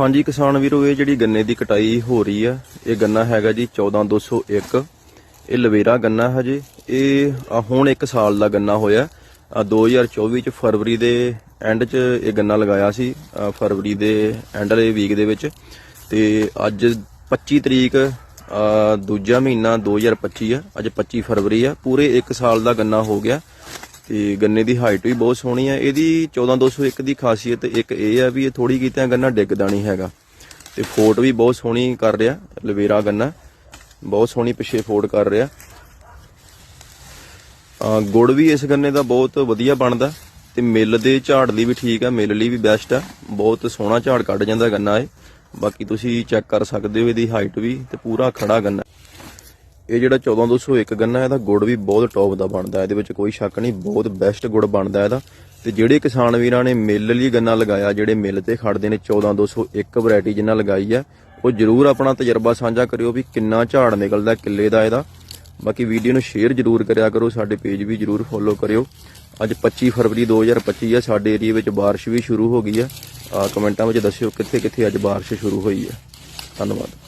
ਹਾਂਜੀ, ਕਿਸਾਨ ਵੀਰੋ, ਇਹ ਜਿਹੜੀ ਗੰਨੇ ਦੀ ਕਟਾਈ ਹੋ ਰਹੀ ਆ, ਇਹ ਗੰਨਾ ਹੈਗਾ ਜੀ 14201 ਇਹ ਲਵੇਰਾ ਗੰਨਾ ਹਜੇ। ਇਹ ਹੁਣ 1 ਸਾਲ ਦਾ ਗੰਨਾ ਹੋਇਆ। ਆ 2024 ਚ ਫਰਵਰੀ ਦੇ ਐਂਡ ਚ ਇਹ ਗੰਨਾ ਲਗਾਇਆ ਸੀ ਫਰਵਰੀ ਦੇ ਐਂਡ ਵਾਲੇ ਵੀਕ ਦੇ ਵਿੱਚ। ਤੇ ਅੱਜ 25 ਤਰੀਕ ਦੂਜਾ ਮਹੀਨਾ 2025 ਆ। ਅੱਜ 25 ਫਰਵਰੀ ਆ। ਪੂਰੇ 1 ਸਾਲ ਦਾ ਗੰਨਾ ਹੋ ਗਿਆ। ਤੇ ਗੰਨੇ ਦੀ ਹਾਈਟ ਵੀ ਬਹੁਤ ਸੋਹਣੀ ਆ। ਇਹਦੀ 14201 ਦੀ ਖਾਸੀਅਤ ਇੱਕ ਇਹ ਆ ਵੀ ਇਹ ਥੋੜੀ ਕੀਤਿਆਂ ਗੰਨਾ ਡਿੱਗਦਾ ਨਹੀਂ ਹੈਗਾ। ਤੇ ਫੋਟ ਵੀ ਬਹੁਤ ਸੋਹਣੀ ਕਰ ਰਿਹਾ, ਲਵੇਰਾ ਗੰਨਾ। ਬਹੁਤ ਸੋਹਣੀ ਪਿੱਛੇ ਫੋਟ ਕਰ ਰਿਹਾ। ਆ ਗੁੜ ਵੀ ਇਸ ਗੰਨੇ ਦਾ ਬਹੁਤ ਵਧੀਆ ਬਣਦਾ। ਤੇ ਮਿੱਲ ਦੇ ਝਾੜ ਲਈ ਵੀ ਠੀਕ ਆ, ਮਿੱਲ ਲਈ ਵੀ ਬੈਸਟ ਆ। ਬਹੁਤ ਸੋਹਣਾ ਝਾੜ ਕੱਢ ਜਾਂਦਾ ਗੰਨਾ ਇਹ। ਬਾਕੀ ਤੁਸੀਂ ਚੈੱਕ ਕਰ ਸਕਦੇ ਹੋ ਇਹਦੀ ਹਾਈਟ ਵੀ ਤੇ ਪੂਰਾ ਖੜਾ ਗੰਨਾ। ਇਹ ਜਿਹੜਾ 14201 ਗੰਨਾ ਇਹਦਾ ਗੁੜ ਵੀ ਬਹੁਤ ਟੌਪ ਦਾ ਬਣਦਾ ਇਹਦੇ ਵਿੱਚ ਕੋਈ ਸ਼ੱਕ ਨਹੀਂ, ਬਹੁਤ ਬੈਸਟ ਗੁੜ ਬਣਦਾ ਇਹਦਾ। ਤੇ ਜਿਹੜੇ ਕਿਸਾਨ ਵੀਰਾਂ ਨੇ ਮਿੱਲ ਲਈ ਗੰਨਾ ਲਗਾਇਆ, ਜਿਹੜੇ ਮਿੱਲ ਤੇ ਖੜਦੇ ਨੇ 14201 ਵੈਰਾਈਟੀ ਜਿੰਨਾ ਲਗਾਈ ਆ ਉਹ ਜਰੂਰ ਆਪਣਾ ਤਜਰਬਾ ਸਾਂਝਾ ਕਰਿਓ ਵੀ ਕਿੰਨਾ ਝਾੜ ਨਿਕਲਦਾ ਕਿੱਲੇ ਦਾ ਇਹਦਾ। ਬਾਕੀ ਵੀਡੀਓ ਨੂੰ ਸ਼ੇਅਰ ਜਰੂਰ ਕਰਿਆ ਕਰੋ, ਸਾਡੇ ਪੇਜ ਵੀ ਜਰੂਰ ਫੋਲੋ ਕਰਿਓ। ਅੱਜ 25 ਫਰਵਰੀ 2025 ਆ ਸਾਡੇ ਏਰੀਆ ਵਿੱਚ ਬਾਰਿਸ਼ ਵੀ ਸ਼ੁਰੂ ਹੋ ਗਈ ਆ ਕਮੈਂਟਾਂ ਵਿੱਚ ਦੱਸਿਓ ਕਿੱਥੇ ਕਿੱਥੇ ਅੱਜ ਬਾਰਿਸ਼ ਸ਼ੁਰੂ ਹੋਈ ਆ ਧੰਨਵਾਦ।